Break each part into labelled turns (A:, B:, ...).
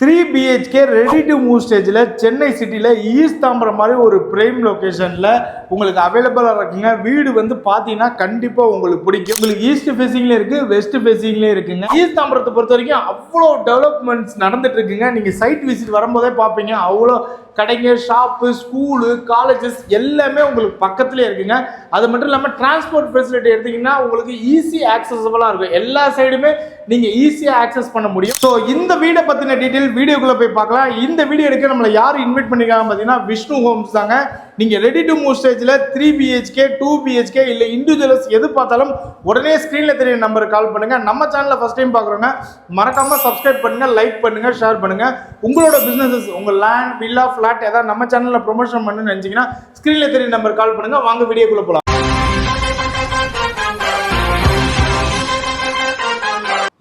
A: Three BHK ready to move ஸ்டேஜில் சென்னை சிட்டியில் east Tambaram மாதிரி ஒரு பிரைம் லொக்கேஷனில் உங்களுக்கு அவைலபிளாக இருக்குங்க. வீடு வந்து பார்த்தீங்கன்னா கண்டிப்பாக உங்களுக்கு பிடிக்கும். உங்களுக்கு ஈஸ்ட் ஃபேஸிங்லேயும் இருக்குது வெஸ்ட் ஃபேஸிங்லேயும் இருக்குங்க. ஈஸ்ட் தாம்பரத்தை பொறுத்த வரைக்கும் அவ்வளோ டெவலப்மெண்ட்ஸ் நடந்துட்டு இருக்குங்க. நீங்கள் சைட் விசிட் வரும்போதே பார்ப்பீங்க அவ்வளோ கடைங்க ஷாப்பு ஸ்கூலு காலேஜஸ் எல்லாமே உங்களுக்கு பக்கத்துலேயே இருக்குங்க. அது மட்டும் இல்லாமல் டிரான்ஸ்போர்ட் ஃபெசிலிட்டி எடுத்தீங்கன்னா உங்களுக்கு ஈஸி ஆக்சசபிளாக இருக்கும். எல்லா சைடுமே நீங்கள் ஈஸியாக ஆக்சஸ் பண்ண முடியும். ஸோ இந்த வீடை பற்றின டீட்டெயில் வீடியோக்குள்ளே போய் பார்க்கலாம். இந்த வீடியோ எடுக்க நம்மளை யார் இன்வைட் பண்ணிருக்காங்க பார்த்தீங்கன்னா விஷ்ணு ஹோம்ஸ் தாங்க. நீங்கள் ரெடி டு மூவ் ஸ்டேஜில் த்ரீ பிஹெச்கே டூ பிஹெச்கே இல்லை இண்டிவிஜுவல்ஸ் எது பார்த்தாலும் உடனே ஸ்க்ரீனில் தெரிய நம்பருக்கு கால் பண்ணுங்கள் நம்ம சேனலில் ஃபஸ்ட் டைம் பார்க்குறோங்க மறக்காமல் சப்ஸ்கிரைப் பண்ணுங்கள் லைக் பண்ணுங்கள் ஷேர் பண்ணுங்கள் உங்களோட பிஸ்னஸஸ் உங்கள் லேண்ட் வில்லா ஃப்ளாட் ஏதாவது நம்ம சேனலில் ப்ரொமோஷன் பண்ணணும்னு நினச்சிங்கன்னா ஸ்க்ரீனில் தெரிய நம்பர் கால் பண்ணுங்கள் வாங்க வீடியோக்குள்ளே போகலாம்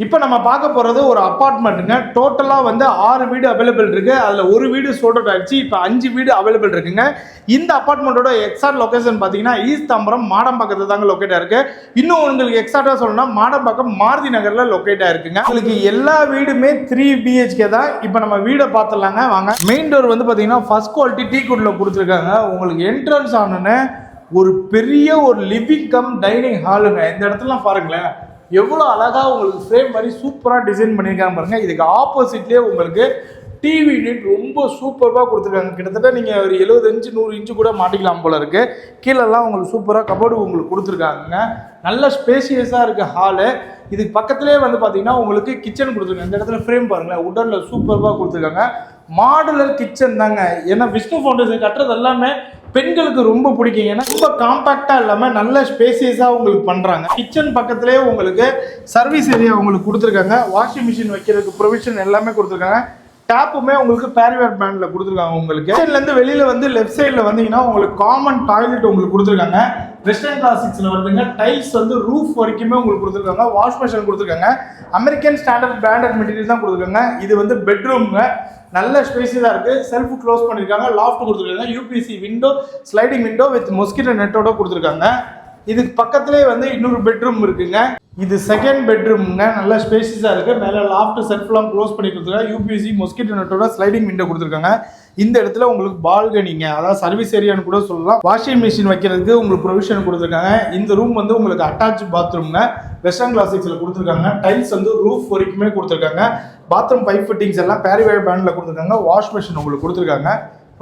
A: இப்போ நம்ம பார்க்க போகிறது ஒரு அப்பார்ட்மெண்ட்டுங்க டோட்டலாக வந்து ஆறு வீடு அவைலபிள் இருக்கு. அதில் ஒரு வீடு சோல்ட் அவுட் ஆயிடுச்சு. இப்போ அஞ்சு வீடு அவைலபிள் இருக்குங்க. இந்த அப்பார்ட்மெண்ட்டோட எக்ஸாக்ட் லொக்கேஷன் பார்த்தீங்கன்னா ஈஸ்ட் தாம்பரம் மாடம்பாக்கத்தில் தாங்க லொக்கேட் ஆயிருக்கு இன்னும் உங்களுக்கு எக்ஸாக்டாக சொல்லணும்னா மாடம்பாக்கம் மாருதி நகரில் லொக்கேட் ஆயிருக்குங்க உங்களுக்கு எல்லா வீடுமே த்ரீ பிஹெச்கே தான். இப்போ நம்ம வீடை பார்த்துடலாங்க. வாங்க. மெயின் டோர் வந்து பார்த்தீங்கன்னா ஃபர்ஸ்ட் குவாலிட்டி டீ குட்டில் கொடுத்துருக்காங்க. உங்களுக்கு என்ட்ரன்ஸ் ஆனோன்னே ஒரு பெரிய ஒரு லிவிங் கம் டைனிங் ஹாலுங்க இந்த இடத்துலலாம் பாருங்களேன். எவ்வளோ அழகாக உங்களுக்கு ஃப்ரேம் மாதிரி சூப்பராக டிசைன் பண்ணியிருக்காங்க பாருங்கள் இதுக்கு ஆப்போசிட்லேயே உங்களுக்கு டிவி யூனிட் ரொம்ப சூப்பராக கொடுத்துருக்காங்க. கிட்டத்தட்ட நீங்கள் ஒரு எழுபது இன்ச்சு நூறு இன்ச்சு கூட மாட்டிக்கலாம் போல இருக்குது கீழெல்லாம் உங்களுக்கு சூப்பராக கபோர்டு உங்களுக்கு கொடுத்துருக்காங்க. நல்ல ஸ்பேசியஸாக இருக்குது ஹாலு இதுக்கு பக்கத்துலேயே வந்து பார்த்தீங்கன்னா உங்களுக்கு கிச்சன் கொடுத்துருக்காங்க. இந்த இடத்துல ஃப்ரேம் பாருங்களேன். உடனில் சூப்பராக கொடுத்துருக்காங்க. மாடுலர் கிச்சன் தாங்க. ஏன்னா விஷ்ணு ஃபவுண்டேஷன் கட்டுறது எல்லாமே பெண்களுக்கு ரொம்ப பிடிக்கும். ஏன்னா ரொம்ப காம்பாக்டாக இல்லாமல் நல்ல ஸ்பேசியஸாக உங்களுக்கு பண்ணுறாங்க கிச்சன் பக்கத்துலேயே உங்களுக்கு சர்வீஸ் ஏரியா உங்களுக்கு கொடுத்துருக்காங்க. வாஷிங் மிஷின் வைக்கிறதுக்கு ப்ரொவிஷன் எல்லாமே கொடுத்துருக்காங்க. டேப்புமே உங்களுக்கு பேரிவேர் பிராண்டில் கொடுத்துருக்காங்க உங்களுக்கு. கிச்சன்லேருந்து வெளியில் வந்து லெஃப்ட் சைடில் வந்தீங்கன்னா உங்களுக்கு காமன் டாய்லெட் உங்களுக்கு கொடுத்துருக்காங்க. வெஸ்டர்ன் கிளாசிக்ஸில் வருதுங்க. டைல்ஸ் வந்து ரூஃப் வரைக்குமே உங்களுக்கு கொடுத்துருக்காங்க. வாஷ் மிஷின் கொடுத்துருக்காங்க. அமெரிக்கன் ஸ்டாண்டர்ட் பிராண்டட் மெட்டீரியல் தான் கொடுத்துருக்காங்க. இது வந்து பெட்ரூம்ங்க நல்ல ஸ்பேஸியாக இருக்குது செல்ஃப் க்ளோஸ் பண்ணியிருக்காங்க லாஃப்ட் கொடுத்துருக்காங்க. UPC window sliding window with mosquito நெட்டோட கொடுத்துருக்காங்க. இதுக்கு பக்கத்துலேயே வந்து இன்னொரு பெட்ரூம் இருக்குங்க. இது செகண்ட் பெட்ரூம்ங்க நல்ல ஸ்பேஷியஸாக இருக்குது மேலே லாஃப்ட் செல்ஃப்லாம் க்ளோஸ் பண்ணி கொடுத்துருக்காங்க யூபிசி மொஸ்கிட்டோ நெட்டோட ஸ்லைடிங் விண்டோ கொடுத்துருக்காங்க. இந்த இடத்துல உங்களுக்கு பால்கனிங்க அதாவது சர்வீஸ் ஏரியான்னு கூட சொல்லலாம். வாஷிங் மிஷின் வைக்கிறதுக்கு உங்களுக்கு ப்ரொவிஷன் கொடுத்துருக்காங்க. இந்த ரூம் வந்து உங்களுக்கு அட்டாச் பாத்ரூம்ங்க வெஸ்டர்ன் கிளாசிக்ஸில் கொடுத்துருக்காங்க. டைல்ஸ் வந்து ரூஃப் வரைக்குமே கொடுத்துருக்காங்க. பாத்ரூம் பைப் ஃபிட்டிங்ஸ் எல்லாம் பேரிவேர் பேண்டில் கொடுத்துருக்காங்க. வாஷ் மிஷின் உங்களுக்கு கொடுத்துருக்காங்க.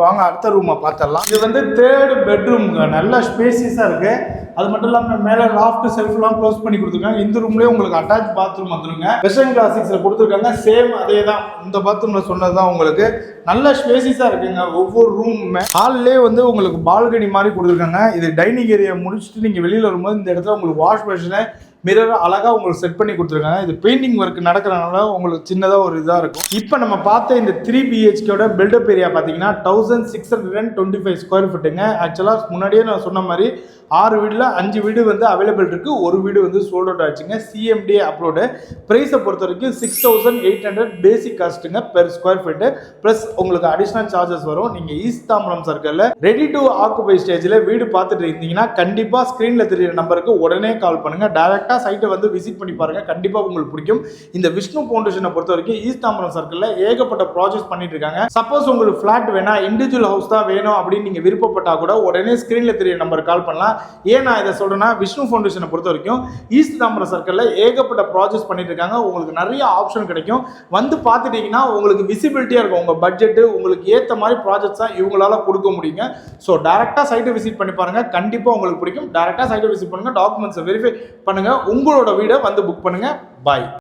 A: வாங்க அடுத்த ரூமை பார்த்துடலாம். இது வந்து தேர்டு பெட்ரூம்ங்க நல்ல ஸ்பேசியஸாக இருக்குது அது மட்டும் இல்லாமல் மேலே லாஃப்ட் செல்ஃப்லாம் க்ளோஸ் பண்ணி கொடுத்துருக்காங்க. இந்த ரூம்லேயே உங்களுக்கு அட்டாச் பாத்ரூம் வந்துருங்க. வெஸ்டர்ன் கிளாசிக்ஸில் கொடுத்துருக்காங்க. சேம் அதே தான் இந்த பாத்ரூமில் சொன்னது தான் உங்களுக்கு. நல்ல ஸ்பேசியஸாக இருக்குங்க. ஒவ்வொரு ரூமுமே ஹால்லே வந்து உங்களுக்கு பால்கனி மாதிரி கொடுத்துருக்காங்க. இது டைனிங் ஏரியா முடிச்சுட்டு நீங்கள் வெளியில் வரும்போது இந்த இடத்துல உங்களுக்கு வாஷ் மிஷினை மிரர் அழகாக உங்களுக்கு செட் பண்ணி கொடுத்துருக்காங்க. இது பெயிண்டிங் ஒர்க் நடக்கிறனால உங்களுக்கு சின்னதாக ஒரு இதாக இருக்கும். இப்போ நம்ம பார்த்த இந்த த்ரீ பிஹெச்கேட பில்டப் ஏரியா பார்த்தீங்கன்னா thousand six hundred and twenty five square ஃபீட்டுங்க ஆக்சுவலாக முன்னாடியே நான் சொன்ன மாதிரி ஆறு வீடில் அஞ்சு வீடு வந்து அவைலபிள் இருக்குது ஒரு வீடு வந்து சோல்ட் அவுட் ஆச்சுங்க. சிஎம்டி அப்லோடு ப்ரைஸை பொறுத்த வரைக்கும் six thousand eight hundred basic காஸ்ட்டுங்க per square feet plus உங்களுக்கு அடிஷ்னல் சார்ஜஸ் வரும். நீங்கள் ஈஸ்ட் தாம்பரம் சர்க்கிளில் ரெடி டு ஆக்குபை ஸ்டேஜில் வீடு பார்த்துட்டு இருந்தீங்கன்னா கண்டிப்பாக ஸ்க்ரீனில் தெரியுற நம்பருக்கு உடனே கால் பண்ணுங்கள் டேரெக்டாக சைட்டை வந்து விசிட் பண்ணி பாருங்கள் கண்டிப்பாக உங்களுக்கு பிடிக்கும். இந்த விஷ்ணு ஃபவுண்டேஷனை பொறுத்த வரைக்கும் ஈஸ்ட் தாம்பரம் சர்க்கிளில் ஏகப்பட்ட ப்ராஜெக்ட் பண்ணிட்டு இருக்காங்க. சப்போஸ் உங்களுக்கு ஃப்ளாட் வேணா இண்டிவிஜுவல் ஹவுஸ் தான் வேணும் அப்படின்னு நீங்கள் விருப்பப்பட்டால் கூட உடனே ஸ்க்ரீனில் தெரிய நம்பருக்கு கால் பண்ணலாம். ஏன் நான் இதை சொல்கிறேன்னா விஷ்ணு ஃபவுண்டேஷனை பொறுத்த வரைக்கும் ஈஸ்ட் தாம்பரம் சர்க்கிளில் ஏகப்பட்ட ப்ராஜெக்ட் பண்ணிட்டு இருக்காங்க. உங்களுக்கு நிறைய ஆப்ஷன் கிடைக்கும். வந்து பார்த்துட்டீங்கன்னா உங்களுக்கு விசிபிலிட்டியாக இருக்கும். உங்கள் பட்ஜெட்டு உங்களுக்கு ஏற்ற மாதிரி ப்ராஜெக்ட்ஸ் தான் இவங்களால கொடுக்க முடியுங்க. ஸோ டேரெக்டாக சைட்டை விசிட் பண்ணி பாருங்கள் கண்டிப்பாக உங்களுக்கு பிடிக்கும். டேரெக்டாக சைட்டை விசிட் பண்ணுங்கள் டாக்குமெண்ட்ஸை வெரிஃபை பண்ணுங்கள் உங்களோட வீடை வந்து புக் பண்ணுங்கள் பாய்